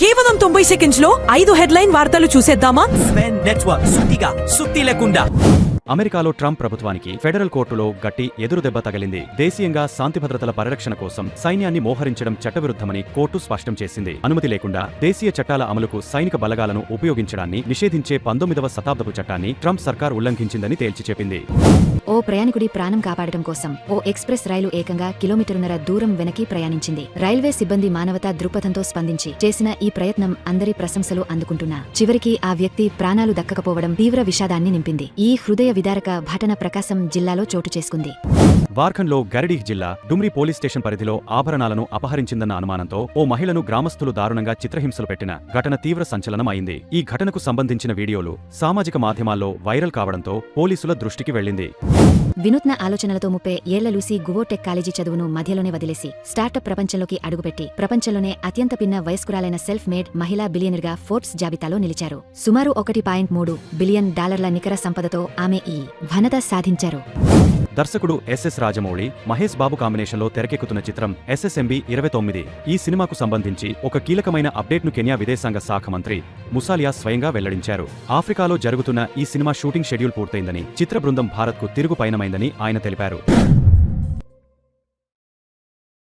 కేవలం తొంభై సెకండ్స్లో ఐదు హెడ్లైన్ వార్తలు చూసేద్దామా? నెట్వర్క్ సుత్తిగా సుత్తి లేకుండా అమెరికాలో ట్రంప్ ప్రభుత్వానికి ఫెడరల్ కోర్టులో గట్టి ఎదురుదెబ్బ తగిలింది. దేశీయంగా శాంతి భద్రతల పరిరక్షణ కోసం సైన్యాన్ని మోహరించడం చట్టవిరుద్ధమని కోర్టు స్పష్టం చేసింది. అనుమతి లేకుండా దేశీయ చట్టాల అమలుకు సైనిక బలగాలను ఉపయోగించడాన్ని నిషేధించే పంతొమ్మిదవ శతాబ్దపు చట్టాన్ని ట్రంప్ సర్కార్ ఉల్లంఘించిందని తేల్చి చెప్పింది. ఓ ప్రయాణికుడి ప్రాణం కాపాడటం కోసం ఓ ఎక్స్ప్రెస్ రైలు ఏకంగా కిలోమీటరున్నర దూరం వెనక్కి ప్రయాణించింది. రైల్వే సిబ్బంది మానవతా దృక్పథంతో స్పందించి చేసిన ఈ ప్రయత్నం అందరి ప్రశంసలు అందుకుంటున్నా. చివరికి ఆ వ్యక్తి ప్రాణాలు దక్కకపోవడం తీవ్ర విషాదాన్ని నింపింది. ఈ హృదయ విదారక ఘటన ప్రకాశం జిల్లాలో చోటు చేసుకుంది. వార్ఖండ్లో గరడీహ్ జిల్లా డుమ్రి పోలీస్ స్టేషన్ పరిధిలో ఆభరణాలను అపహరించిందన్న అనుమానంతో ఓ మహిళను గ్రామస్తులు దారుణంగా చిత్రహింసలు పెట్టిన ఘటన తీవ్ర సంచలనం అయింది ఈ ఘటనకు సంబంధించిన వీడియోలు సామాజిక మాధ్యమాల్లో వైరల్ కావడంతో పోలీసుల దృష్టికి వెళ్ళింది వినూత్న ఆలోచనలతో ముప్పై ఏళ్ళ లూసీ గువోటెక్ కాలేజీ చదువును మధ్యలోనే వదిలేసి స్టార్టప్ ప్రపంచంలోకి అడుగుపెట్టి ప్రపంచంలోనే అత్యంత పిన్న వయస్కురాలైన సెల్ఫ్ మేడ్ మహిళా బిలియనర్గా ఫోర్బ్స్ జాబితాలో నిలిచారు. సుమారు ఒకటి పాయింట్ మూడు బిలియన్ డాలర్ల నికర సంపదతో ఆమె ఈ ఘనత సాధించారు. దర్శకుడు ఎస్ఎస్ రాజమౌళి మహేష్ బాబు కాంబినేషన్లో తెరకెక్కుతున్న చిత్రం ఎస్ఎస్ఎంబి ఇరవై తొమ్మిది. ఈ సినిమాకు సంబంధించి ఒక కీలకమైన అప్డేట్ను కెన్యా విదేశాంగ శాఖ మంత్రి ముసాలియా స్వయంగా వెల్లడించారు. ఆఫ్రికాలో జరుగుతున్న ఈ సినిమా షూటింగ్ షెడ్యూల్ పూర్తయిందని చిత్ర బృందం భారత్కు తిరుగు పయనమైందని ఆయన తెలిపారు.